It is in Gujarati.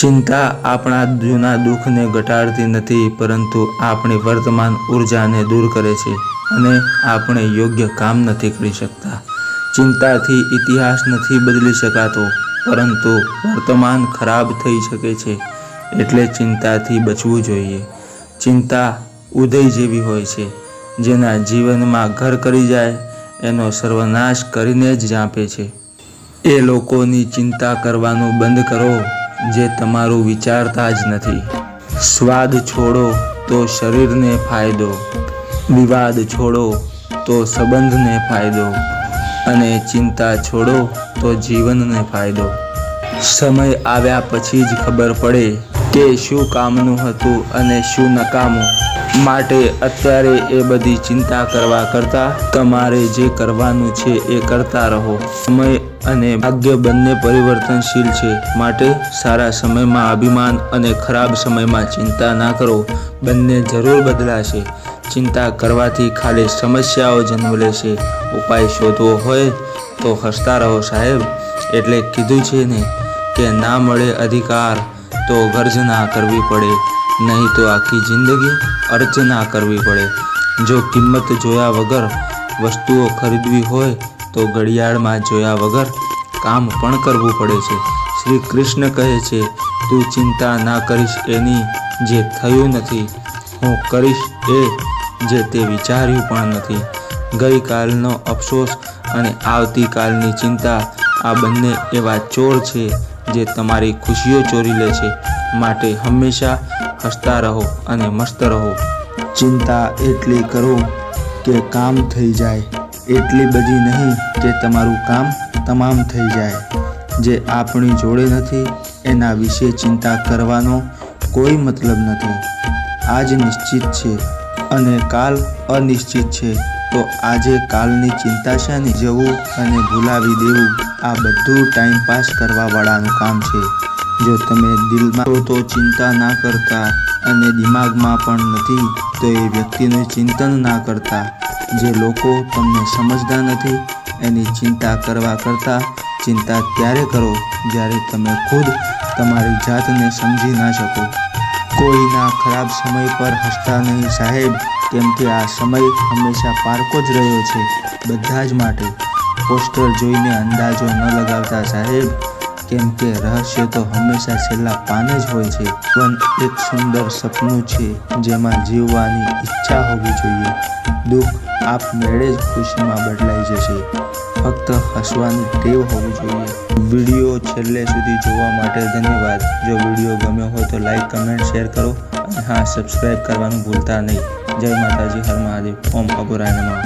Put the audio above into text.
ચિંતા આપણા જૂના દુઃખને ઘટાડતી નથી, પરંતુ આપણી વર્તમાન ઉર્જાને દૂર કરે છે અને આપણે યોગ્ય કામ નથી કરી શકતા. ચિંતાથી ઇતિહાસ નથી બદલી શકાતો, પરંતુ વર્તમાન ખરાબ થઈ શકે છે એટલે ચિંતાથી બચવું જોઈએ. ચિંતા ઉદય જેવી હોય છે, જેના જીવનમાં ઘર કરી જાય, એનો સર્વનાશ કરીને જ જાપે છે. એ લોકોની ચિંતા કરવાનું બંધ કરો. જે તમારું વિચારતા જ નથી. સ્વાદ છોડો તો શરીરને ફાયદો. વિવાદ છોડો તો સંબંધને ફાયદો. અને ચિંતા છોડો તો જીવનને ફાયદો. સમય આવ્યા પછી જ ખબર પડે કે શું કામનું હતું અને શું નકામું. માટે અત્યારે એ બધી ચિંતા કરવા કરતાં તમારે જે કરવાનું છે એ કરતા રહો. સમય અને ભાગ્ય બંને પરિવર્તનશીલ છે. માટે સારા સમયમાં અભિમાન અને ખરાબ સમયમાં ચિંતા ના કરો. બંને જરૂર બદલાશે. ચિંતા કરવાથી ખાલી સમસ્યાઓ જન્મ લેશે. ઉપાય શોધવો હોય તો હસતા રહો સાહેબ. એટલે કીધું છે ને કે, ના મળે અધિકાર તો ગર્જના કરવી પડે. નહીં તો આખી જિંદગી અર્ચના કરવી પડે. જો કિંમત જોયા વગર વસ્તુઓ ખરીદવી હોય, તો ઘડિયાળમાં જોયા વગર કામ પણ કરવું પડે છે. શ્રી કૃષ્ણ કહે છે, તું ચિંતા ના કરીશ એની જે થયું નથી. હું કરીશ એ જે તે વિચાર્યું પણ નથી. ગઈકાલનો અફસોસ અને આવતીકાલની ચિંતા આ બંને એવા ચોર છે, જે તમારી ખુશીઓ ચોરી લે છે. માટે હંમેશા હસતા રહો અને મસ્ત રહો. ચિંતા એટલી કરો કે કામ થઈ જાય. એટલી બધી નહીં કે તમારું કામ તમામ થઈ જાય. જે આપણી જોડે નથી, એના વિશે ચિંતા કરવાનો કોઈ મતલબ નથી. આજ નિશ્ચિત છે અને કાલ અનિશ્ચિત છે. તો આજે કાલની ચિંતા શાની? જવું અને ભૂલાવી દેવું. આ બધું ટાઈમ પાસ કરવાવાળાનું કામ છે. જો તમે દિલમાં તો ચિંતા ના કરતા અને દિમાગમાં પણ નથી, તો એ વ્યક્તિનું ચિંતન ના કરતા. જે લોકો તમને સમજતા નથી, એની ચિંતા કરવા કરતાં ચિંતા ત્યારે કરો? જ્યારે તમે ખુદ તમારી જાતને સમજી ના શકો. કોઈના ખરાબ સમય પર હસતા નહીં સાહેબ, કેમ કે આ સમય હંમેશા પારકો જ રહ્યો છે, બધા જ માટે. પોસ્ટર જોઈને અંદાજો ન લગાવતા સાહેબ કેમ કે રહસ્ય તો હંમેશા છેલ્લા પાને જ હોય છે, પણ એક સુંદર સપનું છે જેમાં જીવવાની ઈચ્છા હોવી જોઈએ. દુઃખ આપમેળે જ ખુશીમાં બદલાઈ જશે. ફક્ત હસવાની ટેવ હોવી જોઈએ. વીડિયો છેલ્લે સુધી જોવા માટે ધન્યવાદ. જો વીડિયો ગમ્યો હોય તો લાઈક, કમેન્ટ, શેર કરો. અને હા સબસ્ક્રાઈબ કરવાનું ભૂલતા નહીં. જય માતાજી, હર મહાદેવ. ઓમ અઘોરાય નમઃ.